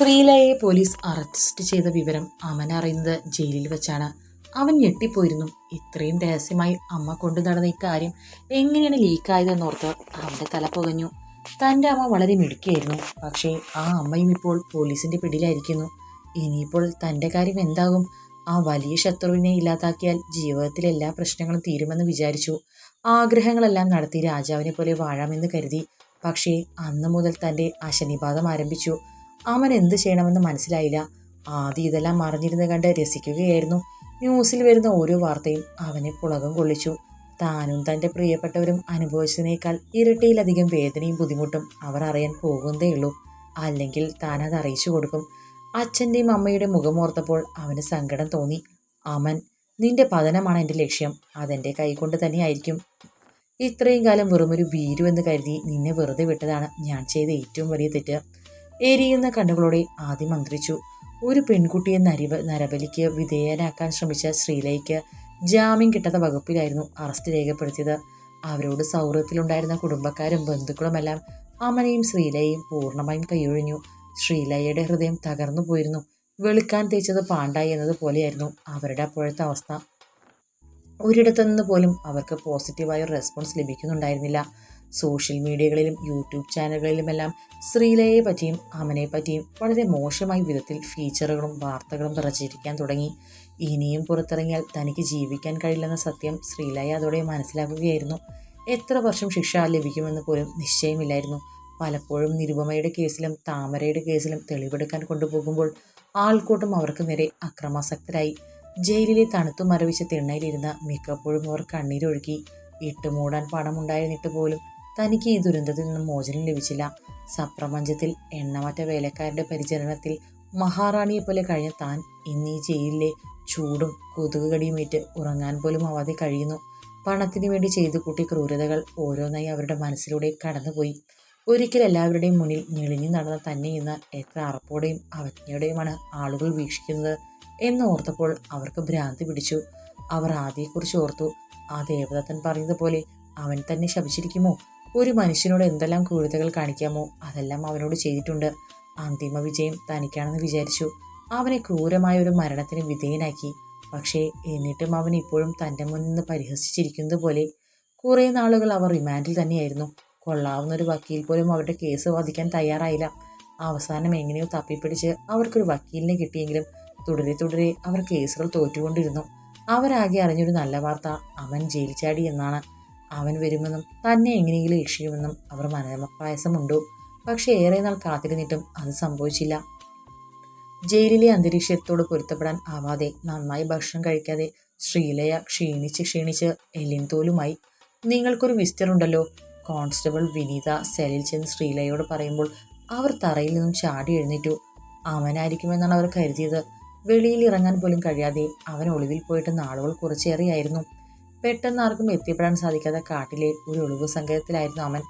ശ്രീലയെ police arrest ചെയ്ത വിവരം അമൻ അറിയുന്നത് ജയിലിൽ വെച്ചാണ്. അവൻ ഞെട്ടിപ്പോയിരുന്നു. ഇത്രയും രഹസ്യമായി അമ്മ കൊണ്ടു നടന്ന ഇക്കാര്യം എങ്ങനെയാണ് ലീക്കായതെന്നോർത്ത് അവന്റെ തല പുകഞ്ഞു. തന്റെ അമ്മ വളരെ മിടുക്കിയായിരുന്നു. പക്ഷേ ആ അമ്മയും ഇപ്പോൾ പോലീസിന്റെ പിടിയിലായിരിക്കുന്നു. ഇനിയിപ്പോൾ തന്റെ കാര്യം എന്താകും? ആ വലിയ ശത്രുവിനെ ഇല്ലാതാക്കിയാൽ ജീവിതത്തിലെ എല്ലാ പ്രശ്നങ്ങളും തീരുമെന്ന് വിചാരിച്ചു. ആഗ്രഹങ്ങളെല്ലാം നടത്തി രാജാവിനെ പോലെ വാഴാമെന്ന് കരുതി. പക്ഷേ അന്ന് മുതൽ തന്റെ അശനിപാതം ആരംഭിച്ചു. അവൻ എന്ത് ചെയ്യണമെന്ന് മനസ്സിലായില്ല. ആദ്യം ഇതെല്ലാം മറിഞ്ഞിരുന്ന് കണ്ട് രസിക്കുകയായിരുന്നു. ന്യൂസിൽ വരുന്ന ഓരോ വാർത്തയും അവനെ പുളകം കൊള്ളിച്ചു. താനും തന്റെ പ്രിയപ്പെട്ടവരും അനുഭവിച്ചതിനേക്കാൾ ഇരട്ടിയിലധികം വേദനയും ബുദ്ധിമുട്ടും അവർ അറിയാൻ പോകുന്നതേയുള്ളൂ അല്ലെങ്കിൽ താൻ അത് അറിയിച്ചു കൊടുക്കും. അച്ഛന്റെയും അമ്മയുടെയും മുഖമോർത്തപ്പോൾ അവന് സങ്കടം തോന്നി. അമൻ നിന്റെ പതനമാണ് എന്റെ ലക്ഷ്യം. അതെന്റെ കൈകൊണ്ട് തന്നെയായിരിക്കും. ഇത്രയും കാലം വെറുമൊരു ഭീരു എന്ന് കരുതി നിന്നെ വെറുതെ വിട്ടതാണ് ഞാൻ ചെയ്ത ഏറ്റവും വലിയ തെറ്റ്. എരിയുന്ന കണ്ണുകളോടെ ആദ്യം മന്ത്രിച്ചു. ഒരു പെൺകുട്ടിയെ നരിവ നരബലിക്ക് വിധേയനാക്കാൻ ശ്രമിച്ച ശ്രീലയ്ക്ക് ജാമ്യം കിട്ടാത്ത വകുപ്പിലായിരുന്നു അറസ്റ്റ് രേഖപ്പെടുത്തിയത്. അവരോട് സൗഹൃദത്തിലുണ്ടായിരുന്ന കുടുംബക്കാരും ബന്ധുക്കളുമെല്ലാം അമ്മനെയും ശ്രീലയെയും പൂർണമായും കൈയൊഴിഞ്ഞു. ശ്രീലയുടെ ഹൃദയം തകർന്നു പോയിരുന്നു. വെളുക്കാൻ തേച്ചത് പാണ്ടായി എന്നതുപോലെയായിരുന്നു അവരുടെ അപ്പോഴത്തെ അവസ്ഥ. ഒരിടത്തു നിന്ന് പോലും അവർക്ക് പോസിറ്റീവായ റെസ്പോൺസ് ലഭിക്കുന്നുണ്ടായിരുന്നില്ല. സോഷ്യൽ മീഡിയകളിലും യൂട്യൂബ് ചാനലുകളിലുമെല്ലാം ശ്രീലയെ പറ്റിയും അമനെ പറ്റിയും വളരെ മോശമായ വിധത്തിൽ ഫീച്ചറുകളും വാർത്തകളും പ്രചരിക്കാൻ തുടങ്ങി. ഇനിയും പുറത്തിറങ്ങിയാൽ തനിക്ക് ജീവിക്കാൻ കഴിയില്ലെന്ന സത്യം ശ്രീലയ അതോടെ മനസ്സിലാക്കുകയായിരുന്നു. എത്ര വർഷം ശിക്ഷ ലഭിക്കുമെന്ന് പോലും നിശ്ചയമില്ലായിരുന്നു. പലപ്പോഴും നിരുപമയുടെ കേസിലും താമരയുടെ കേസിലും തെളിവെടുക്കാൻ കൊണ്ടുപോകുമ്പോൾ ആൾക്കൂട്ടം അവർക്ക് നേരെ അക്രമാസക്തരായി. ജയിലിലെ തണുത്തു മരവിച്ച തിണ്ണയിലിരുന്ന മിക്കപ്പോഴും അവർ കണ്ണീരൊഴുക്കി. ഇട്ടുമൂടാൻ പണമുണ്ടായിരുന്നിട്ട് പോലും തനിക്ക് ഈ ദുരന്തത്തിൽ നിന്നും മോചനം ലഭിച്ചില്ല. സപ്രപഞ്ചത്തിൽ എണ്ണമറ്റ വേലക്കാരുടെ പരിചരണത്തിൽ മഹാറാണിയെപ്പോലെ കഴിഞ്ഞ താൻ ഇന്നീ ജയിലിലെ ചൂടും കൊതുകുകടിയുമേറ്റ് ഉറങ്ങാൻ പോലും ആവാതെ കഴിയുന്നു. പണത്തിനു വേണ്ടി ചെയ്തു കൂട്ടിയ ക്രൂരതകൾ ഓരോന്നായി അവരുടെ മനസ്സിലൂടെ കടന്നുപോയി. ഒരിക്കൽ എല്ലാവരുടെയും മുന്നിൽ ഞെളിഞ്ഞു നടന്ന തന്നെ ഇന്ന് എത്ര അറപ്പോടെയും അവജ്ഞയുടെയുമാണ് ആളുകൾ വീക്ഷിക്കുന്നത് എന്ന് ഓർത്തപ്പോൾ അവർക്ക് ഭ്രാന്തി പിടിച്ചു. അവർ ആദ്യയെക്കുറിച്ച് ഓർത്തു ആ ദേവദത്തൻ പറഞ്ഞതുപോലെ അവൻ തന്നെ ശപിച്ചിരിക്കുമോ? ഒരു മനുഷ്യനോട് എന്തെല്ലാം ക്രൂരതകൾ കാണിക്കാമോ അതെല്ലാം അവനോട് ചെയ്തിട്ടുണ്ട്. അന്തിമ വിജയം തനിക്കാണെന്ന് വിചാരിച്ചു. അവനെ ക്രൂരമായ ഒരു മരണത്തിന് വിധേയനാക്കി. പക്ഷേ എന്നിട്ടും അവൻ ഇപ്പോഴും തന്റെ മുന്നിൽ നിന്ന് പരിഹസിച്ചിരിക്കുന്നത് പോലെ കുറേ നാളുകൾ അവർ റിമാൻഡിൽ തന്നെയായിരുന്നു. കൊള്ളാവുന്ന ഒരു വക്കീൽ പോലും അവരുടെ കേസ് വാദിക്കാൻ തയ്യാറായില്ല. അവസാനം എങ്ങനെയോ തപ്പിപ്പിടിച്ച് അവർക്കൊരു വക്കീലിനെ കിട്ടിയെങ്കിലും തുടരെ തുടരെ അവർ കേസുകൾ തോറ്റുകൊണ്ടിരുന്നു. അവരാകെ അറിഞ്ഞൊരു നല്ല വാർത്ത അവൻ ജയിൽ ചാടി എന്നാണ്. അവൻ വരുമെന്നും തന്നെ എങ്ങനെയെങ്കിലും രക്ഷിക്കുമെന്നും അവർ മനപായസമുണ്ടു പക്ഷേ ഏറെ നാൾ കാത്തിരുന്നിട്ടും അത് സംഭവിച്ചില്ല. ജയിലിലെ അന്തരീക്ഷത്തോട് പൊരുത്തപ്പെടാൻ ആവാതെ നന്നായി ഭക്ഷണം കഴിക്കാതെ ശ്രീലയ ക്ഷീണിച്ച് ക്ഷീണിച്ച് എലിൻതോലുമായി നിങ്ങൾക്കൊരു മിസ്റ്റർ ഉണ്ടല്ലോ കോൺസ്റ്റബിൾ വിനീത സെലിൽ ചെന്ന് ശ്രീലയോട് പറയുമ്പോൾ അവർ തറയിൽ നിന്നും ചാടി എഴുന്നേറ്റു. അവനായിരിക്കുമെന്നാണ് അവർ കരുതിയത്. വെളിയിൽ ഇറങ്ങാൻ പോലും കഴിയാതെ അവൻ ഒളിവിൽ പോയിട്ട് നാളുകൾ കുറച്ചേറെയായിരുന്നു. പെട്ടെന്ന് ആർക്കും എത്തിപ്പെടാൻ സാധിക്കാത്ത കാട്ടിലെ ഒരു ഒളിവ് സങ്കേതത്തിലായിരുന്നു അവൻ.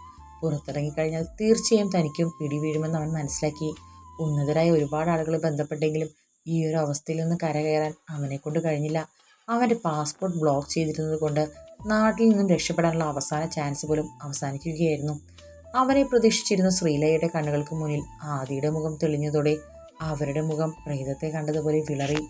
പുറത്തിറങ്ങിക്കഴിഞ്ഞാൽ തീർച്ചയായും തനിക്കും പിടിവീഴുമെന്ന് അവൻ മനസ്സിലാക്കി. ഉന്നതരായ ഒരുപാട് ആളുകൾ ബന്ധപ്പെട്ടെങ്കിലും ഈ ഒരു അവസ്ഥയിൽ നിന്ന് കരകയറാൻ അവനെ കൊണ്ട് കഴിഞ്ഞില്ല. അവന്റെ പാസ്പോർട്ട് ബ്ലോക്ക് ചെയ്തിരുന്നത് കൊണ്ട് നാട്ടിൽ നിന്നും രക്ഷപ്പെടാനുള്ള അവസാന ചാൻസ് പോലും അവസാനിക്കുകയായിരുന്നു. അവനെ പ്രതീക്ഷിച്ചിരുന്ന ശ്രീലയുടെ കണ്ണുകൾക്ക് മുന്നിൽ ആദിയുടെ മുഖം തെളിഞ്ഞതോടെ അവരുടെ മുഖം പ്രേതത്തെ കണ്ടതുപോലെ വിളറി.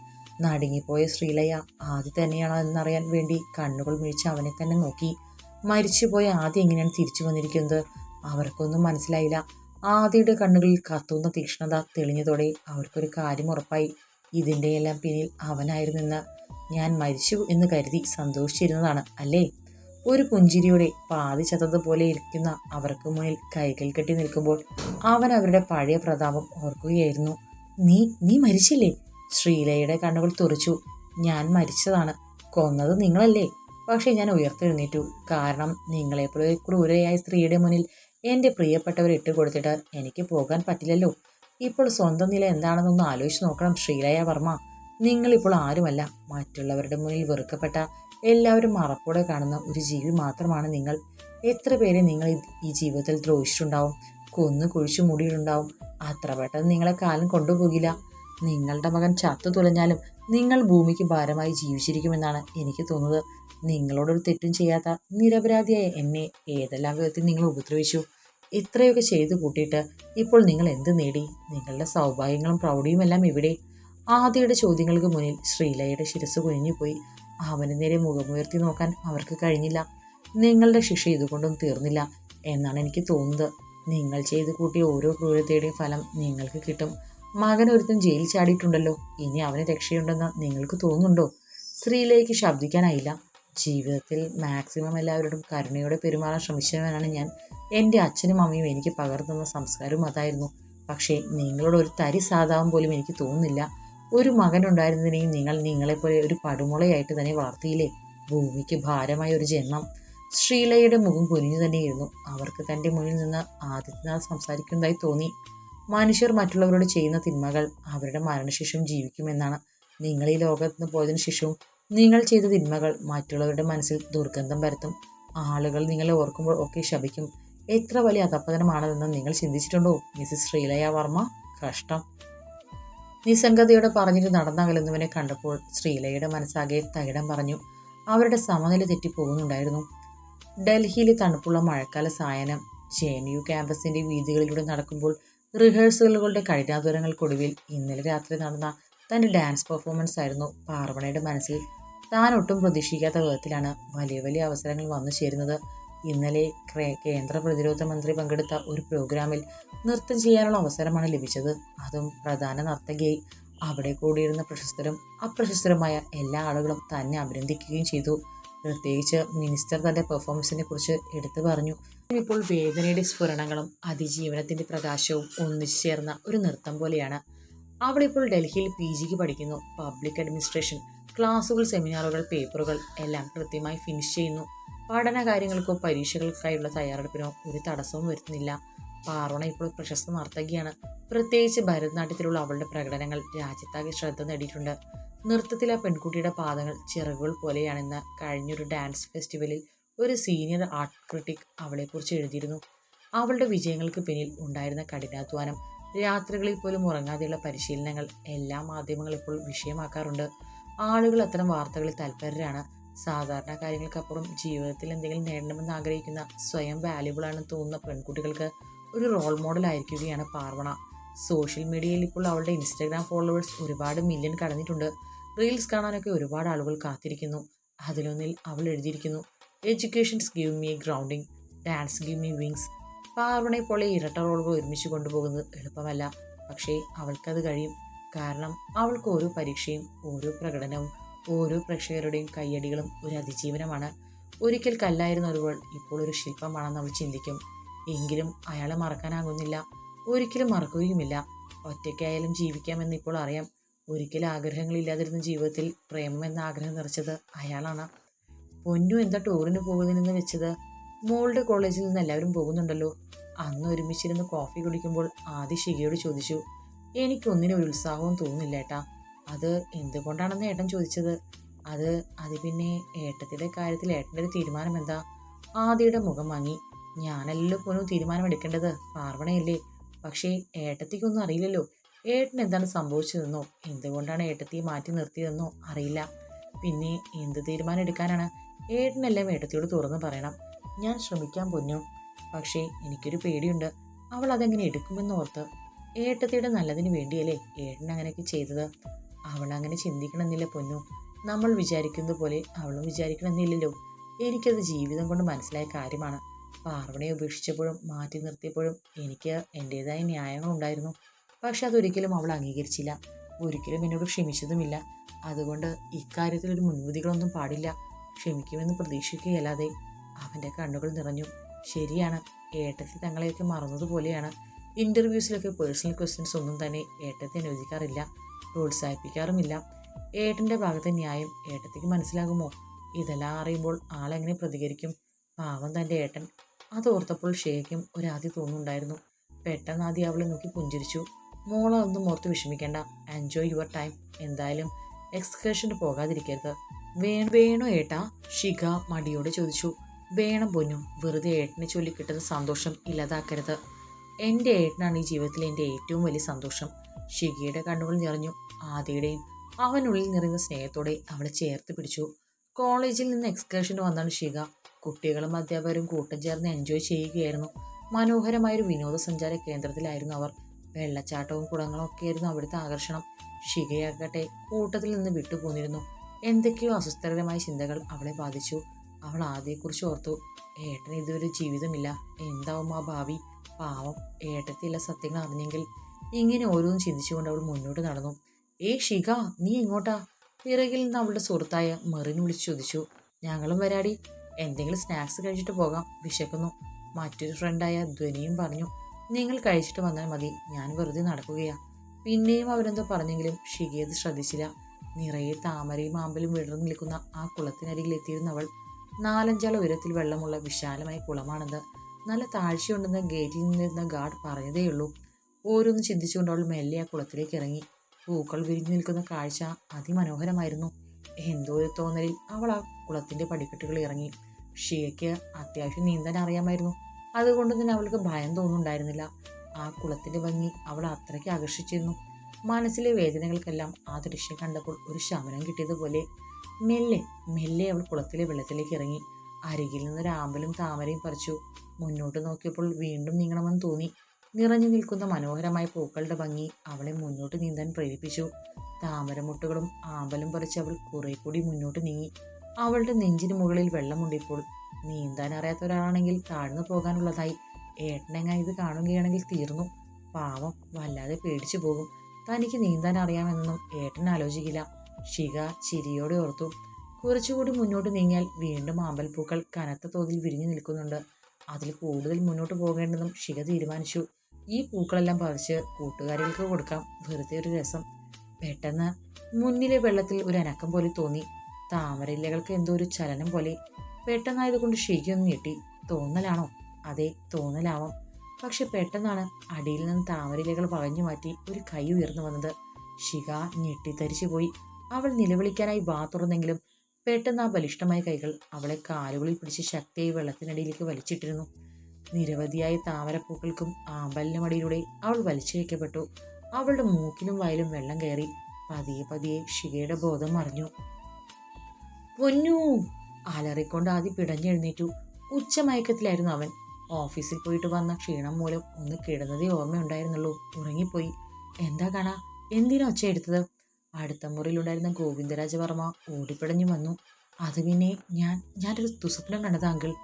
നടുങ്ങിപ്പോയ ശ്രീലയ ആദ്യ തന്നെയാണോ എന്നറിയാൻ വേണ്ടി കണ്ണുകൾ മിഴിച്ച് അവനെ തന്നെ നോക്കി. മരിച്ചുപോയ ആദ്യ എങ്ങനെയാണ് തിരിച്ചു വന്നിരിക്കുന്നത്? അവർക്കൊന്നും മനസ്സിലായില്ല. ആദ്യയുടെ കണ്ണുകളിൽ കത്തുന്ന തീക്ഷ്ണത തെളിഞ്ഞതോടെ അവർക്കൊരു കാര്യം ഉറപ്പായി. ഇതിന്റെയെല്ലാം പിന്നിൽ അവനായിരുന്നെന്ന് ഞാൻ മരിച്ചു എന്ന് കരുതി സന്തോഷിച്ചിരുന്നതാണ് അല്ലേ? ഒരു പുഞ്ചിരിയുടെ പാതി ചതതുപോലെ ഇരിക്കുന്ന അവർക്ക് മുന്നിൽ കൈകൾ കെട്ടി നിൽക്കുമ്പോൾ അവൻ അവരുടെ പഴയ പ്രതാപം ഓർക്കുകയായിരുന്നു. നീ നീ മരിച്ചില്ലേ? ശ്രീലയുടെ കണ്ണുകൾ തുറച്ചു. ഞാൻ മരിച്ചതാണ്. കൊന്നത് നിങ്ങളല്ലേ? പക്ഷേ ഞാൻ ഉയർത്തെഴുന്നേറ്റു. കാരണം നിങ്ങളെപ്പോലെ ക്രൂരയായ സ്ത്രീയുടെ മുന്നിൽ എന്റെ പ്രിയപ്പെട്ടവരെ ഇട്ടുകൊടുത്തിട്ട് എനിക്ക് പോകാൻ പറ്റില്ലല്ലോ. ഇപ്പോൾ സ്വന്തം നില എന്താണെന്നൊന്ന് ആലോചിച്ച് നോക്കണം ശ്രീലയ വർമ്മ. നിങ്ങളിപ്പോൾ ആരുമല്ല. മറ്റുള്ളവരുടെ മുന്നിൽ വെറുക്കപ്പെട്ട എല്ലാവരും മറപ്പോടെ കാണുന്ന ഒരു ജീവി മാത്രമാണ് നിങ്ങൾ. എത്ര പേരെ നിങ്ങൾ ഈ ജീവിതത്തിൽ ദ്രോഹിച്ചിട്ടുണ്ടാവും? കൊന്നു കുഴിച്ചു മൂടിയിട്ടുണ്ടാവും. അത്ര പെട്ടെന്ന് നിങ്ങളെ കാലം കൊണ്ടുപോകില്ല. നിങ്ങളുടെ മകൻ ചത്തു തുലഞ്ഞാലും നിങ്ങൾ ഭൂമിക്ക് ഭാരമായി ജീവിച്ചിരിക്കുമെന്നാണ് എനിക്ക് തോന്നുന്നത്. നിങ്ങളോടൊരു തെറ്റും ചെയ്യാത്ത നിരപരാധിയായ എന്നെ ഏതെല്ലാം വിധത്തിൽ നിങ്ങൾ ഉപദ്രവിച്ചു? ഇത്രയൊക്കെ ചെയ്തു കൂട്ടിയിട്ട് ഇപ്പോൾ നിങ്ങൾ എന്ത് നേടി? നിങ്ങളുടെ സൗഭാഗ്യങ്ങളും പ്രൗഢിയുമെല്ലാം ഇവിടെ ആദ്യയുടെ ചോദ്യങ്ങൾക്ക് മുന്നിൽ ശ്രീലയുടെ ശിരസ് കുനിഞ്ഞുപോയി. അവന് നേരെ മുഖമുയർത്തി നോക്കാൻ അവർക്ക് കഴിഞ്ഞില്ല. നിങ്ങളുടെ ശിക്ഷ ഇതുകൊണ്ടും തീർന്നില്ല എന്നാണ് എനിക്ക് തോന്നുന്നത്. നിങ്ങൾ ചെയ്തു കൂട്ടിയ ഓരോ ക്രൂരതയുടെയും ഫലം നിങ്ങൾക്ക് കിട്ടും. മകൻ ഒരുത്തൻ ജയിലിൽ ചാടിയിട്ടുണ്ടല്ലോ. ഇനി അവന് രക്ഷയുണ്ടെന്ന് നിങ്ങൾക്ക് തോന്നുന്നുണ്ടോ? സ്ത്രീയിലേക്ക് ശബ്ദിക്കാനായില്ല. ജീവിതത്തിൽ മാക്സിമം എല്ലാവരോടും കരുണയോടെ പെരുമാറാൻ ശ്രമിച്ചവനാണ് ഞാൻ. എന്റെ അച്ഛനും അമ്മയും എനിക്ക് പകർന്നുന്ന സംസ്കാരവും അതായിരുന്നു. പക്ഷേ നിങ്ങളോട് ഒരു തരി സാധാവും പോലും എനിക്ക് തോന്നുന്നില്ല. ഒരു മകനുണ്ടായിരുന്നതിനെയും നിങ്ങൾ നിങ്ങളെപ്പോലെ ഒരു പടുമുളയായിട്ട് തന്നെ വളർത്തിയില്ലേ? ഭൂമിക്ക് ഭാരമായ ഒരു ജന്മം. ശ്രീലയുടെ മുഖം കുനിഞ്ഞു തന്നെയിരുന്നു. അവർക്ക് തന്റെ മുന്നിൽ നിന്ന് ആദിത്യനാഥ് സംസാരിക്കുന്നതായി തോന്നി. മനുഷ്യർ മറ്റുള്ളവരോട് ചെയ്യുന്ന തിന്മകൾ അവരുടെ മരണശേഷം ജീവിക്കുമെന്നാണ്. നിങ്ങൾ ഈ ലോകത്ത് നിന്ന് പോയതിനു ശേഷവും നിങ്ങൾ ചെയ്ത തിന്മകൾ മറ്റുള്ളവരുടെ മനസ്സിൽ ദുർഗന്ധം പരത്തും. ആളുകൾ നിങ്ങളെ ഓർക്കുമ്പോൾ ഒക്കെ ശപിക്കും. എത്ര വലിയ അധപ്പതനമാണതെന്ന് നിങ്ങൾ ചിന്തിച്ചിട്ടുണ്ടോ? മിസ്സിസ് ശ്രീലയ വർമ്മ കഷ്ടം. നിസ്സംഗതയോടെ പറഞ്ഞിട്ട് നടന്നകലുന്നവനെ കണ്ടപ്പോൾ ശ്രീലയുടെ മനസ്സാകെ തകിടം പറഞ്ഞു. അവരുടെ സമനില തെറ്റിപ്പോകുന്നുണ്ടായിരുന്നു. ഡൽഹിയിലെ തണുപ്പുള്ള മഴക്കാല സായനം ജെ എൻ യു ക്യാമ്പസിന്റെ വീതികളിലൂടെ നടക്കുമ്പോൾ റിഹേഴ്സലുകളുടെ കഠിനാതുരങ്ങൾക്കൊടുവിൽ ഇന്നലെ രാത്രി നടന്ന തന്റെ ഡാൻസ് പെർഫോമൻസ് ആയിരുന്നു പാർവണയുടെ മനസ്സിൽ. താൻ ഒട്ടും പ്രതീക്ഷിക്കാത്ത വിധത്തിലാണ് വലിയ വലിയ അവസരങ്ങൾ വന്നു ചേരുന്നത്. ഇന്നലെ കേന്ദ്ര പ്രതിരോധ മന്ത്രി പങ്കെടുത്ത ഒരു പ്രോഗ്രാമിൽ നൃത്തം ചെയ്യാനുള്ള അവസരമാണ് ലഭിച്ചത്. അതും പ്രധാന നർത്തകിയായി. അവിടെ കൂടിയിരുന്ന പ്രശസ്തരും അപ്രശസ്തരുമായ എല്ലാ ആളുകളും തന്നെ അഭിനന്ദിക്കുകയും ചെയ്തു. പ്രത്യേകിച്ച് മിനിസ്റ്റർ തന്റെ പെർഫോമൻസിനെ കുറിച്ച് എടുത്തു പറഞ്ഞു. ഇപ്പോൾ വേദനയുടെ സ്ഫുരണങ്ങളും അതിജീവനത്തിന്റെ പ്രകാശവും ഒന്നിച്ചു ചേർന്ന ഒരു നൃത്തം പോലെയാണ്. അവളിപ്പോൾ ഡൽഹിയിൽ പി ജിക്ക് പഠിക്കുന്നു. പബ്ലിക് അഡ്മിനിസ്ട്രേഷൻ ക്ലാസുകൾ സെമിനാറുകൾ പേപ്പറുകൾ എല്ലാം കൃത്യമായി ഫിനിഷ് ചെയ്യുന്നു. പഠന കാര്യങ്ങൾക്കോ പരീക്ഷകൾക്കായുള്ള തയ്യാറെടുപ്പിനോ ഒരു തടസ്സവും വരുത്തുന്നില്ല. പാർവണ ഇപ്പോൾ പ്രശസ്ത നർത്തകിയാണ്. പ്രത്യേകിച്ച് ഭരതനാട്യത്തിലുള്ള അവളുടെ പ്രകടനങ്ങൾ രാജ്യത്താകെ ശ്രദ്ധ നേടിയിട്ടുണ്ട്. നൃത്തത്തിലെ പെൺകുട്ടിയുടെ പാദങ്ങൾ ചിറകുകൾ പോലെയാണെന്ന് കഴിഞ്ഞൊരു ഡാൻസ് ഫെസ്റ്റിവലിൽ ഒരു സീനിയർ ആർട്ട് ക്രിട്ടിക് അവളെക്കുറിച്ച് എഴുതിയിരുന്നു. അവളുടെ വിജയങ്ങൾക്ക് പിന്നിൽ ഉണ്ടായിരുന്ന കഠിനാധ്വാനം രാത്രികളിൽ പോലും ഉറങ്ങാതെയുള്ള പരിശീലനങ്ങൾ എല്ലാ മാധ്യമങ്ങളും ഇപ്പോൾ വിഷയമാക്കാറുണ്ട്. ആളുകൾ അത്തരം വാർത്തകളിൽ തൽപരരാണ്. സാധാരണ കാര്യങ്ങൾക്കപ്പുറം ജീവിതത്തിൽ എന്തെങ്കിലും നേടണമെന്ന് ആഗ്രഹിക്കുന്ന സ്വയം വാല്യുബിൾ ആണെന്ന് തോന്നുന്ന പെൺകുട്ടികൾക്ക് ഒരു റോൾ മോഡൽ ആയിരിക്കുകയാണ് പാർവണ. സോഷ്യൽ മീഡിയയിൽ ഇപ്പോൾ അവളുടെ ഇൻസ്റ്റാഗ്രാം ഫോളോവേഴ്സ് ഒരുപാട് മില്യൺ കടന്നിട്ടുണ്ട്. റീൽസ് കാണാനൊക്കെ ഒരുപാട് ആളുകൾ കാത്തിരിക്കുന്നു. അതിലൊന്നിൽ അവൾ എഴുതിയിരിക്കുന്നു educations give me grounding dance give me wings പാർവണയെ പോലെ ഇരട്ട റോളുകൾ ഒരുമിച്ച് കൊണ്ടുപോകുന്നത് എളുപ്പമല്ല. പക്ഷേ അവൾക്കത് കഴിയും. കാരണം അവൾക്ക് ഓരോ പരീക്ഷയും ഓരോ പ്രകടനവും ഓരോ പ്രേക്ഷകരുടെയും കയ്യടികളും ഒരു അതിജീവനമാണ്. ഒരിക്കൽ കല്ലായിരുന്ന ഒരുവൾ ഇപ്പോൾ ഒരു ശില്പമാണെന്ന് അവൾ ചിന്തിക്കും. എങ്കിലും അയാളെ മറക്കാനാകുന്നില്ല. ഒരിക്കലും മറക്കുകയുമില്ല. ഒറ്റയ്ക്കായാലും ജീവിക്കാമെന്ന് ഇപ്പോൾ അറിയാം. ഒരിക്കലും ആഗ്രഹങ്ങളില്ലാതിരുന്ന ജീവിതത്തിൽ പ്രേമം എന്ന ആഗ്രഹം നിറച്ചത് അയാളാണ്. പൊന്നു എന്താ ടൂറിന് പോകുന്നതെന്ന് വെച്ചത്? മോളുടെ കോളേജിൽ നിന്ന് എല്ലാവരും പോകുന്നുണ്ടല്ലോ. അന്ന് ഒരുമിച്ചിരുന്ന് കോഫി കുടിക്കുമ്പോൾ ആദ്യ ഷികയോട് ചോദിച്ചു എനിക്കൊന്നിനും ഒരു ഉത്സാഹവും തോന്നുന്നില്ല ഏട്ടാ. അത് എന്തുകൊണ്ടാണെന്ന് ഏട്ടൻ ചോദിച്ചത്? അത് അത് പിന്നെ ഏട്ടത്തിന്റെ കാര്യത്തിൽ ഏട്ടന്റെ ഒരു തീരുമാനം എന്താ? ആദിയുടെ മുഖം വാങ്ങി ഞാനല്ലല്ലോ പോലും തീരുമാനമെടുക്കേണ്ടത് പാർവണയല്ലേ. പക്ഷേ ഏട്ടത്തിക്കൊന്നും അറിയില്ലല്ലോ. ഏട്ടൻ എന്താണ് സംഭവിച്ചതെന്നോ? എന്തുകൊണ്ടാണ് ഏട്ടത്തിയെ മാറ്റി നിർത്തിയതെന്നോ അറിയില്ല. പിന്നെ എന്ത് തീരുമാനം എടുക്കാനാണ് ഏട്ടനെല്ലാം ഏട്ടത്തിയോട് തുറന്നു പറയണം. ഞാൻ ശ്രമിക്കാൻ പൊന്നു. പക്ഷേ എനിക്കൊരു പേടിയുണ്ട്. അവൾ അതെങ്ങനെ എടുക്കുമെന്ന് ഓർത്ത് ഏട്ടത്തിയുടെ നല്ലതിന് വേണ്ടിയല്ലേ ഏട്ടൻ അങ്ങനെയൊക്കെ ചെയ്തത്. അവൾ അങ്ങനെ ചിന്തിക്കണമെന്നില്ല പൊന്നു. നമ്മൾ വിചാരിക്കുന്നത് പോലെ അവളും വിചാരിക്കണമെന്നില്ലല്ലോ. എനിക്കത് ജീവിതം കൊണ്ട് മനസ്സിലായ കാര്യമാണ്. പാർവണയെ ഉപേക്ഷിച്ചപ്പോഴും മാറ്റി നിർത്തിയപ്പോഴും എനിക്ക് എന്റേതായ ന്യായങ്ങളുണ്ടായിരുന്നു. പക്ഷെ അതൊരിക്കലും അവൾ അംഗീകരിച്ചില്ല. ഒരിക്കലും എന്നോട് ക്ഷമിച്ചതുമില്ല. അതുകൊണ്ട് ഇക്കാര്യത്തിൽ ഒരു മുൻവിധികളൊന്നും പാടില്ല. ക്ഷമിക്കുമെന്ന് പ്രതീക്ഷിക്കുകയല്ലാതെ അവന്റെ കണ്ണുകൾ നിറഞ്ഞു. ശരിയാണ് ഏട്ടത്തി തങ്ങളെയൊക്കെ മറന്നതുപോലെയാണ്. ഇന്റർവ്യൂസിലൊക്കെ പേഴ്സണൽ ക്വസ്റ്റ്യൻസ് ഒന്നും തന്നെ ഏട്ടത്തെ അനുവദിക്കാറില്ല പ്രോത്സാഹിപ്പിക്കാറുമില്ല. ഏട്ടന്റെ ഭാഗത്തെ ന്യായം ഏട്ടത്തിക്ക് മനസ്സിലാകുമോ? ഇതെല്ലാം അറിയുമ്പോൾ ആളെങ്ങനെ പ്രതികരിക്കും? പാവം തന്റെ ഏട്ടൻ. അതോർത്തപ്പോൾ ഷേക്കും ഒരാതി തോന്നുന്നുണ്ടായിരുന്നു പെട്ടെന്ന് ആദ്യം അവളെ നോക്കി പുഞ്ചിരിച്ചു. മോളെ ഒന്നും ഓർത്ത് വിഷമിക്കേണ്ട. എൻജോയ് യുവർ ടൈം എന്തായാലും എക്സ്കർഷന് പോകാതിരിക്കരുത്. വേ വേണോ ഏട്ടാ ഷിഖ മടിയോട് ചോദിച്ചു. വേണം പൊന്നു വെറുതെ ഏട്ടനെ ചൊല്ലി കിട്ടുന്ന സന്തോഷം ഇല്ലാതാക്കരുത്. എന്റെ ഏട്ടനാണ് ഈ ജീവിതത്തിലെ എന്റെ ഏറ്റവും വലിയ സന്തോഷം. ഷിഖയുടെ കണ്ണുകൾ നിറഞ്ഞു. ആദിയുടെയും അവനുള്ളിൽ നിറയുന്ന സ്നേഹത്തോടെ അവളെ ചേർത്ത് പിടിച്ചു. കോളേജിൽ നിന്ന് എക്സ്കർഷന് വന്നാണ് ഷിക കുട്ടികളും അധ്യാപകരും കൂട്ടം ചേർന്ന് എൻജോയ് ചെയ്യുകയായിരുന്നു. മനോഹരമായ മനോഹരമായൊരു വിനോദസഞ്ചാര കേന്ദ്രത്തിലായിരുന്നു അവർ. വെള്ളച്ചാട്ടവും കുളങ്ങളും ഒക്കെയായിരുന്നു അവിടുത്തെ ആകർഷണം. ഷികയാകട്ടെ കൂട്ടത്തിൽ നിന്ന് വിട്ടുപോന്നിരുന്നു. എന്തൊക്കെയോ അസ്വസ്ഥകരമായ ചിന്തകൾ അവളെ ബാധിച്ചു. അവൾ ആദ്യയെക്കുറിച്ച് ഓർത്തു. ഏട്ടന് ഇതുവരെ ജീവിതമില്ല. എന്താവും ആ ഭാവി? പാവം ഏട്ടത്തിയുള്ള സത്യങ്ങൾ അറിഞ്ഞെങ്കിൽ. ഇങ്ങനെ ഓരോന്നും ചിന്തിച്ചുകൊണ്ട് അവൾ മുന്നോട്ട് നടന്നു. ഏ ഷിക നീ എങ്ങോട്ടാ? പിറകിൽ നിന്ന് അവളുടെ സുഹൃത്തായ മെറിൻ വിളിച്ചു ചോദിച്ചു. ഞങ്ങളും വരാടി. എന്തെങ്കിലും സ്നാക്സ് കഴിച്ചിട്ട് പോകാം. വിശക്കുന്നു. മറ്റൊരു ഫ്രണ്ടായ ധ്വനിയും പറഞ്ഞു നിങ്ങൾ കഴിച്ചിട്ട് വന്നാൽ മതി. ഞാൻ വെറുതെ നടക്കുകയാ. പിന്നെയും അവരെന്തോ പറഞ്ഞെങ്കിലും ഷികയത് ശ്രദ്ധിച്ചില്ല. നിറയെ താമരയും ആമ്പലും വിടർന്നു നിൽക്കുന്ന ആ കുളത്തിനരികിൽ എത്തിയിരുന്ന നാലഞ്ചാൾ ഉയരത്തിൽ വെള്ളമുള്ള വിശാലമായ കുളമാണെന്ന് നല്ല താഴ്ചയുണ്ടെന്ന് ഗേറ്റിൽ നിന്നിരുന്ന ഗാർഡ് പറഞ്ഞതേയുള്ളൂ ഓരോന്ന് ചിന്തിച്ചുകൊണ്ട് അവൾ മെല്ലെ ആ കുളത്തിലേക്ക് ഇറങ്ങി. പൂക്കൾ വിരിഞ്ഞു നിൽക്കുന്ന കാഴ്ച അതിമനോഹരമായിരുന്നു. എന്തോ ഒരു തോന്നലിൽ അവൾ ആ കുളത്തിന്റെ പടിക്കെട്ടുകൾ ഇറങ്ങി. ഷിയയ്ക്ക് അത്യാവശ്യം നീന്താൻ അറിയാമായിരുന്നു. അതുകൊണ്ട് തന്നെ അവൾക്ക് ഭയം തോന്നുന്നുണ്ടായിരുന്നില്ല. ആ കുളത്തിന്റെ ഭംഗി അവൾ അത്രയ്ക്ക് ആകർഷിച്ചിരുന്നു. മനസ്സിലെ വേദനകൾക്കെല്ലാം ആ ദൃശ്യം കണ്ടപ്പോൾ ഒരു ശമനം കിട്ടിയതുപോലെ മെല്ലെ മെല്ലെ അവൾ കുളത്തിലെ വെള്ളത്തിലേക്ക് ഇറങ്ങി. അരികിൽ നിന്നൊരു ആമ്പലും താമരയും പറിച്ചു. മുന്നോട്ട് നോക്കിയപ്പോൾ വീണ്ടും നീങ്ങണമെന്ന് തോന്നി. നിറഞ്ഞു നിൽക്കുന്ന മനോഹരമായ പൂക്കളുടെ ഭംഗി അവളെ മുന്നോട്ട് നീന്താൻ പ്രേരിപ്പിച്ചു. താമരമുട്ടുകളും ആമ്പലും പറിച്ച് അവൾ കുറെ കൂടി മുന്നോട്ട് നീങ്ങി. അവളുടെ നെഞ്ചിന് മുകളിൽ വെള്ളമുണ്ടിപ്പോൾ. നീന്താൻ അറിയാത്ത ഒരാളാണെങ്കിൽ താഴ്ന്നു പോകാനുള്ളതായി. ഏട്ടനെങ്ങ ഇത് കാണുകയാണെങ്കിൽ തീർന്നു. പാവം വല്ലാതെ പേടിച്ചു പോകും. തനിക്ക് നീന്താൻ അറിയാമെന്നൊന്നും ഏട്ടൻ ആലോചിക്കില്ല. ഷിക ചിരിയോടെ ഓർത്തു. കുറച്ചുകൂടി മുന്നോട്ട് നീങ്ങിയാൽ വീണ്ടും ആമ്പൽപ്പൂക്കൾ കനത്ത തോതിൽ വിരിഞ്ഞു നിൽക്കുന്നുണ്ട്. അതിൽ കൂടുതൽ മുന്നോട്ട് പോകേണ്ടെന്നും ഷിക തീരുമാനിച്ചു. ഈ പൂക്കളെല്ലാം പറിച്ച് കൂട്ടുകാരികൾക്ക് കൊടുക്കാം. വെറുതെ ഒരു രസം. പെട്ടെന്ന് മുന്നിലെ വെള്ളത്തിൽ ഒരു അനക്കം പോലെ തോന്നി. താമരയിലകൾക്ക് എന്തോ ഒരു ചലനം പോലെ പെട്ടെന്നായതുകൊണ്ട് ഷികയൊന്ന് ഞെട്ടി. തോന്നലാണോ? അതെ തോന്നലാവാം. പക്ഷെ പെട്ടെന്നാണ് അടിയിൽ നിന്ന് താമരയിലകൾ പകഞ്ഞു മാറ്റി ഒരു കൈ ഉയർന്നു വന്നത്. ശിഖ ഞെട്ടിത്തരിച്ചു പോയി. അവൾ നിലവിളിക്കാനായി വാ തുറന്നെങ്കിലും പെട്ടെന്ന് ആ ബലിഷ്ടമായ കൈകൾ അവളെ കാലുകളിൽ പിടിച്ച് ശക്തിയായി വെള്ളത്തിനടിയിലേക്ക് വലിച്ചിട്ടിരുന്നു. നിരവധിയായ താമരപ്പൂക്കൾക്കും ആമ്പലിനും അടിയിലൂടെ അവൾ വലിച്ചു വയ്ക്കപ്പെട്ടു അവളുടെ മൂക്കിലും വയലും വെള്ളം കയറി പതിയെ പതിയെ ഷികയുടെ ബോധം മറിഞ്ഞു. പൊന്നു. അലറിക്കൊണ്ട് ആദ്യം പിടഞ്ഞെഴുന്നേറ്റു. ഉച്ചമയക്കത്തിലായിരുന്നു അവൻ. ഓഫീസിൽ പോയിട്ട് വന്ന ക്ഷീണം മൂലം ഒന്ന് കിടന്നതേ ഓർമ്മയുണ്ടായിരുന്നുള്ളൂ. ഉറങ്ങിപ്പോയി. എന്താ കാണാ? എന്തിനാ ഒച്ച എടുത്തത്? അടുത്ത മുറിയിലുണ്ടായിരുന്ന ഗോവിന്ദരാജവർമ്മ ഓടിപ്പിടഞ്ഞു വന്നു. അത് പിന്നെ ഞാൻ ഞാനൊരു ദുസ്വപ്നം കണ്ടത് അങ്കിൾ.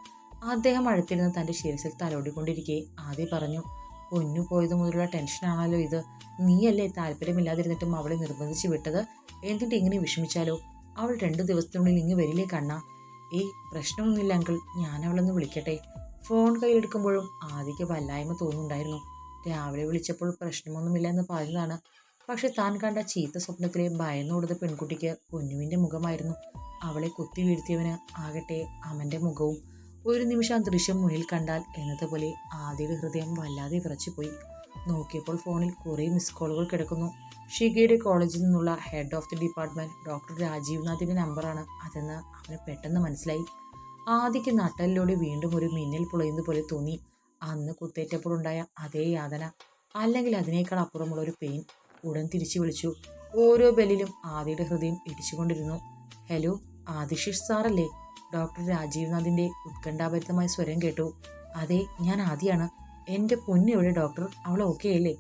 അദ്ദേഹം അടുത്തിരുന്ന് തന്റെ ശിരസിൽ തലോടിക്കൊണ്ടിരിക്കെ ആദ്യം പറഞ്ഞു പൊന്നു പോയത് മുതലുള്ള ടെൻഷനാണല്ലോ ഇത്. നീയല്ലേ താല്പര്യമില്ലാതിരുന്നിട്ടും അവളെ നിർബന്ധിച്ച് വിട്ടത്? എന്നിട്ട് ഇങ്ങനെ വിഷമിച്ചാലോ? അവൾ രണ്ടു ദിവസത്തിനുള്ളിൽ ഇങ്ങ് വരില്ലേ കണ്ണ? ഏയ് പ്രശ്നമൊന്നുമില്ല അങ്കിൾ. ഞാൻ അവളൊന്ന് വിളിക്കട്ടെ. ഫോൺ കയ്യിലെടുക്കുമ്പോഴും ആദ്യക്ക് വല്ലായ്മ തോന്നുന്നുണ്ടായിരുന്നു. രാവിലെ വിളിച്ചപ്പോൾ പ്രശ്നമൊന്നുമില്ല എന്ന് പറഞ്ഞതാണ്. പക്ഷെ താൻ കണ്ട ചീത്ത സ്വപ്നത്തിലെ ഭയന്നോടുന്ന പെൺകുട്ടിക്ക് പൊന്നുവിന്റെ മുഖമായിരുന്നു. അവളെ കുത്തി വീഴ്ത്തിയവന് ആകട്ടെ അമന്റെ മുഖവും. ഒരു നിമിഷം ദൃശ്യം മുന്നിൽ കണ്ടാൽ എന്നതുപോലെ ആദ്യയുടെ ഹൃദയം വല്ലാതെ വിറച്ചുപോയി. നോക്കിയപ്പോൾ ഫോണിൽ കുറേ മിസ് കോളുകൾ കിടക്കുന്നു. ഷിഗയുടെ കോളേജിൽ നിന്നുള്ള head of the department doctor Rajeev നാഥിന്റെ നമ്പറാണ് അതെന്ന് അവന് പെട്ടെന്ന് മനസ്സിലായി. ആദ്യക്ക് നട്ടലിലൂടെ വീണ്ടും ഒരു മിന്നൽ പുളയുന്നത് പോലെ തോന്നി. അന്ന് കുത്തേറ്റപ്പോഴുണ്ടായ അതേ യാതന. അല്ലെങ്കിൽ അതിനേക്കാൾ അപ്പുറമുള്ള ഒരു പെയിൻ ഉടൻ തിരിച്ചു വിളിച്ചു. ഓരോ ബെല്ലിലും ആദിയുടെ ഹൃദയം ഇടിച്ചുകൊണ്ടിരുന്നു. ഹലോ ആദിഷിഷ് സാറല്ലേ? ഡോക്ടർ രാജീവ് നാഥിന്റെ ഉത്കണ്ഠാഭരിതമായ സ്വരം കേട്ടു. അതെ ഞാൻ ആദിയാണ്. എന്റെ പൊന്നിവിടെ ഡോക്ടർ അവൾ ഓക്കെ അല്ലേ?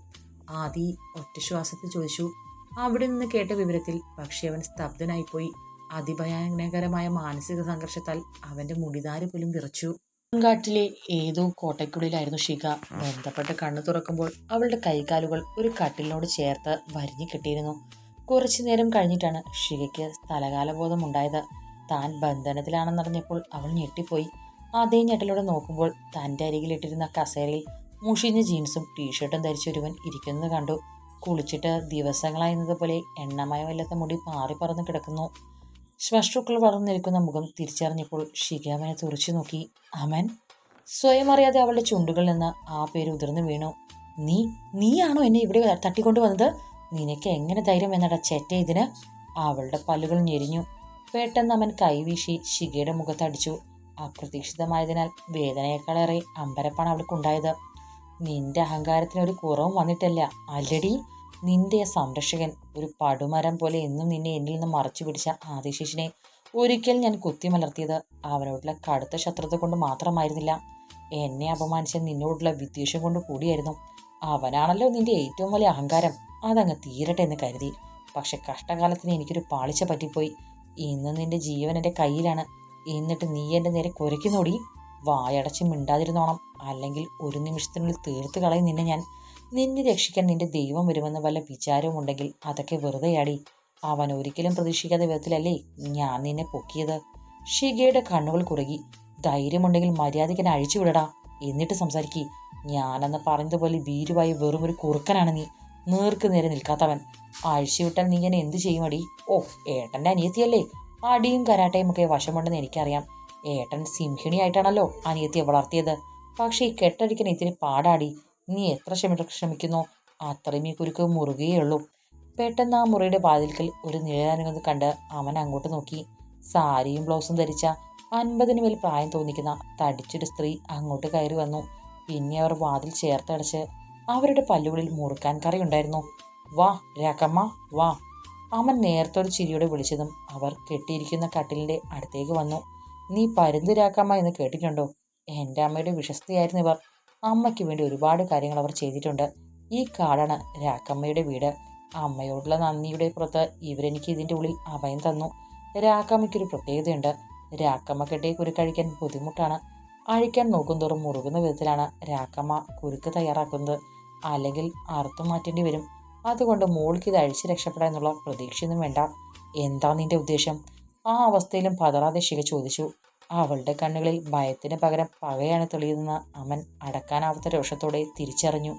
ആദി ഒറ്റ ശ്വാസത്തിൽ ചോദിച്ചു അവിടെ നിന്ന് കേട്ട വിവരത്തിൽ പക്ഷേ അവൻ സ്തബ്ധനായിപ്പോയി. അതിഭയാനകരമായ മാനസിക സംഘർഷത്താൽ അവന്റെ മുടിതാര് പോലും വിറച്ചു. കാട്ടിലെ ഏതോ കോട്ടയ്ക്കുള്ളിലായിരുന്നു ഷിക ബന്ധപ്പെട്ട് കണ്ണു തുറക്കുമ്പോൾ അവളുടെ കൈകാലുകൾ ഒരു കട്ടിലിനോട് ചേർത്ത് വരിഞ്ഞു കെട്ടിയിരുന്നു. കുറച്ചു നേരം കഴിഞ്ഞിട്ടാണ് ഷികയ്ക്ക് സ്ഥലകാലബോധം ഉണ്ടായത്. താൻ ബന്ധനത്തിലാണെന്നറിഞ്ഞപ്പോൾ അവൾ ഞെട്ടിപ്പോയി. അതേ ഞെട്ടലോടെ നോക്കുമ്പോൾ തന്റെ അരികിലിട്ടിരുന്ന കസേരയിൽ മുഷിഞ്ഞ ജീൻസും ടീഷർട്ടും ധരിച്ചൊരുവൻ ഇരിക്കുന്നത് കണ്ടു. കുളിച്ചിട്ട് ദിവസങ്ങളായിരുന്നതുപോലെ എണ്ണമയമില്ലാത്ത മുടി പാറി പറന്ന് കിടക്കുന്നു. ശ്വശ്രുക്കൾ വളർന്നു നിൽക്കുന്ന മുഖം തിരിച്ചറിഞ്ഞപ്പോൾ ഷിക തുറച്ചു നോക്കി. അമൻ സ്വയം അറിയാതെ അവളുടെ ചുണ്ടുകളിൽ നിന്ന് ആ പേര് ഉതിർന്നു വീണു. നീ നീയാണോ എന്നെ ഇവിടെ തട്ടിക്കൊണ്ടു വന്നത്? നിനക്ക് എങ്ങനെ ധൈര്യം എന്നട ചേറ്റ ഇതിന്? അവളുടെ പല്ലുകൾ ഞെരിഞ്ഞു. പെട്ടെന്ന് അവൻ കൈവീശി ഷികയുടെ മുഖത്തടിച്ചു. അപ്രതീക്ഷിതമായതിനാൽ വേദനയേക്കാളേറെ അമ്പരപ്പാണ് അവൾക്കുണ്ടായത്. നിന്റെ അഹങ്കാരത്തിന് ഒരു കുറവും വന്നിട്ടല്ല. അല്ലടി നിന്റെ സംരക്ഷകൻ ഒരു പടുമരം പോലെ എന്നും നിന്നെ എന്നിൽ നിന്ന് മറച്ചു പിടിച്ച ആദിശേഷിനെ ഒരിക്കൽ ഞാൻ കുത്തിമലർത്തിയത് അവനോടുള്ള കടുത്ത ശത്രുത കൊണ്ട് മാത്രമായിരുന്നില്ല. എന്നെ അപമാനിച്ച നിന്നോടുള്ള വിദ്വേഷം കൊണ്ട് കൂടിയായിരുന്നു. അവനാണല്ലോ നിന്റെ ഏറ്റവും വലിയ അഹങ്കാരം. അതങ്ങ് തീരട്ടെ എന്ന് കരുതി. പക്ഷെ കഷ്ടകാലത്തിന് എനിക്കൊരു പാളിച്ച പറ്റിപ്പോയി. ഇന്ന് നിന്റെ ജീവൻ എന്റെ കയ്യിലാണ്. എന്നിട്ട് നീ എന്റെ നേരെ കുരയ്ക്കുന്നോടി? വായടച്ച് മിണ്ടാതിരുന്നോണം. അല്ലെങ്കിൽ ഒരു നിമിഷത്തിനുള്ളിൽ തീർത്ത് കളയും നിന്നെ ഞാൻ. നിന്നെ രക്ഷിക്കാൻ നിന്റെ ദൈവം വരുമെന്ന് വല്ല വിചാരവും ഉണ്ടെങ്കിൽ അതൊക്കെ വെറുതെയാടി. അവൻ ഒരിക്കലും പ്രതീക്ഷിക്കാത്ത വിധത്തിലല്ലേ ഞാൻ നിന്നെ പൊക്കിയത്? ഷിഗയുടെ കണ്ണുകൾ കുറുകി. ധൈര്യമുണ്ടെങ്കിൽ മര്യാദയ്ക്ക് അഴിച്ചു വിടടാ. എന്നിട്ട് സംസാരിക്കി. ഞാനെന്ന് പറഞ്ഞതുപോലെ ഭീരുവായി വെറും ഒരു കുറുക്കനാണ് നീ. നേർക്ക് നേരെ നിൽക്കാത്തവൻ. അഴിച്ചുവിട്ടാൽ നീ എന്നെ എന്ത് ചെയ്യുമടി? ഓ ഏട്ടന്റെ അനിയത്തിയല്ലേ? അടിയും കരാട്ടയും ഒക്കെ വശമുണ്ടെന്ന് എനിക്കറിയാം. ഏട്ടൻ സിംഹിണിയായിട്ടാണല്ലോ അനിയത്തിയെ വളർത്തിയത്. പക്ഷേ ഈ കെട്ടടിക്കാൻ ഇത്തിരി പാടാടി. നീ എത്ര ശ്രമി ശ്രമിക്കുന്നോ അത്രയും ഈ കുരുക്ക് മുറുകയുള്ളൂ പെട്ടെന്ന് ആ മുറിയുടെ വാതിൽക്കൽ ഒരു നിഴലനങ്ങുന്നത് കണ്ട് അവൻ അങ്ങോട്ട് നോക്കി. സാരിയും ബ്ലൗസും ധരിച്ച അൻപതിന് മേൽ പ്രായം തോന്നിക്കുന്ന തടിച്ചൊരു സ്ത്രീ അങ്ങോട്ട് കയറി വന്നു. പിന്നെ അവർ വാതിൽ ചേർത്തടച്ച് അവരുടെ പല്ലുകളിൽ മുറുക്കാൻ കറിയുണ്ടായിരുന്നു വാ രാക്കമ്മ വാ. അവൻ നേരത്തൊരു ചിരിയോടെ വിളിച്ചതും അവർ കെട്ടിയിരിക്കുന്ന കട്ടിലിന്റെ അടുത്തേക്ക് വന്നു. നീ പരുന്ത് രാക്കമ്മ എന്ന് കേട്ടിട്ടുണ്ടോ? എന്റെ അമ്മയുടെ വിശ്വസ്തയായിരുന്നു ഇവർ. അമ്മയ്ക്ക് വേണ്ടി ഒരുപാട് കാര്യങ്ങൾ അവർ ചെയ്തിട്ടുണ്ട്. ഈ കാടാണ് രാക്കമ്മയുടെ വീട്. അമ്മയോടുള്ള നന്ദിയുടെ പുറത്ത് ഇവരെനിക്ക് ഇതിന്റെ ഉള്ളിൽ അഭയം തന്നു. രാക്കമ്മയ്ക്കൊരു പ്രത്യേകതയുണ്ട്. രാക്കമ്മ കെട്ടിയ കുരുക്കഴിക്കാൻ ബുദ്ധിമുട്ടാണ്. അഴിക്കാൻ നോക്കുന്തോറും മുറുകുന്ന വിധത്തിലാണ് രാക്കമ്മ കുരുക്ക് തയ്യാറാക്കുന്നത്. അല്ലെങ്കിൽ അറുത്തു മാറ്റേണ്ടി വരും. അതുകൊണ്ട് മോൾക്ക് ഇത് അഴിച്ച് രക്ഷപ്പെടാൻ എന്നുള്ള പ്രതീക്ഷയൊന്നും വേണ്ട. എന്താ നിന്റെ ഉദ്ദേശം? ആ അവസ്ഥയിലും പതറാതെ ശിവ ചോദിച്ചു അവളുടെ കണ്ണുകളിൽ ഭയത്തിന് പകരം പകയാണ് തെളിയുന്ന അവൻ അടക്കാനാവാത്ത രോഷത്തോടെ തിരിച്ചറിഞ്ഞു.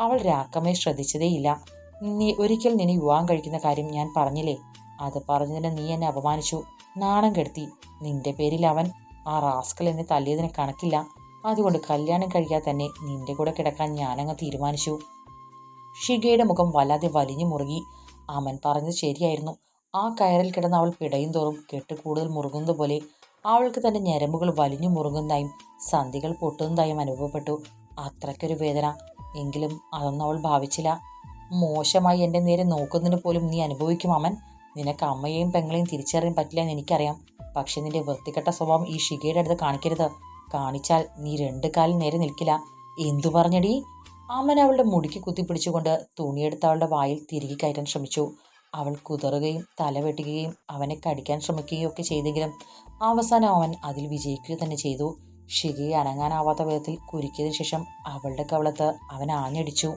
അവൾ രാക്കമ്മയെ ശ്രദ്ധിച്ചതേയില്ല. നീ ഒരിക്കൽ നിന്നെ വിവാഹം കഴിക്കുന്ന കാര്യം ഞാൻ പറഞ്ഞില്ലേ? അത് പറഞ്ഞതിന് നീ എന്നെ അപമാനിച്ചു. നാണം കെടുത്തി. നിന്റെ പേരിൽ അവൻ ആ റാസ്കൽ എന്നെ തല്ലിയതിന് കണക്കില്ല. അതുകൊണ്ട് കല്യാണം കഴിക്കാൻ തന്നെ നിന്റെ കൂടെ കിടക്കാൻ ഞാനങ്ങ് തീരുമാനിച്ചു. ഷിഗയുടെ മുഖം വല്ലാതെ വലിഞ്ഞു മുറുകി. അമൻ പറഞ്ഞത് ശരിയായിരുന്നു. ആ കയറിൽ കിടന്ന് അവൾ പിടയും തോറും കെട്ട് കൂടുതൽ മുറുകുന്നത് പോലെ അവൾക്ക് തന്റെ ഞരമ്പുകൾ വലിഞ്ഞു മുറുകുന്നതായും സന്ധികൾ പൊട്ടുന്നതായും അനുഭവപ്പെട്ടു. അത്രയ്ക്കൊരു വേദന. എങ്കിലും അതൊന്നും അവൾ ഭാവിച്ചില്ല. മോശമായി എന്റെ നേരെ നോക്കുന്നതിന് പോലും നീ അനുഭവിക്കും അമൻ. നിനക്ക് അമ്മയെയും പെങ്ങളെയും തിരിച്ചറിയാൻ പറ്റില്ല എന്ന് എനിക്കറിയാം. പക്ഷെ നിന്റെ വൃത്തികെട്ട സ്വഭാവം ഈ ഷികയുടെ അടുത്ത് കാണിക്കരുത്. കാണിച്ചാൽ നീ രണ്ട് കാലിൽ നേരെ നിൽക്കില്ല. എന്തു പറഞ്ഞടി? അമ്മൻ അവളുടെ മുടിക്ക് കുത്തിപ്പിടിച്ചുകൊണ്ട് തുണിയെടുത്ത് അവളുടെ വായിൽ തിരികെ കയറ്റാൻ ശ്രമിച്ചു. അവൾ കുതറുകയും തലവെട്ടുകയും അവനെ കടിക്കാൻ ശ്രമിക്കുകയും ഒക്കെ ചെയ്തെങ്കിലും അവസാനം അവൻ അതിൽ വിജയിക്കുക തന്നെ ചെയ്തു. ഷിഗയെ അനങ്ങാനാവാത്ത വിധത്തിൽ കുരുക്കിയതിനു ശേഷം അവളുടെ കവളത്ത് അവൻ ആഞ്ഞടിച്ചു.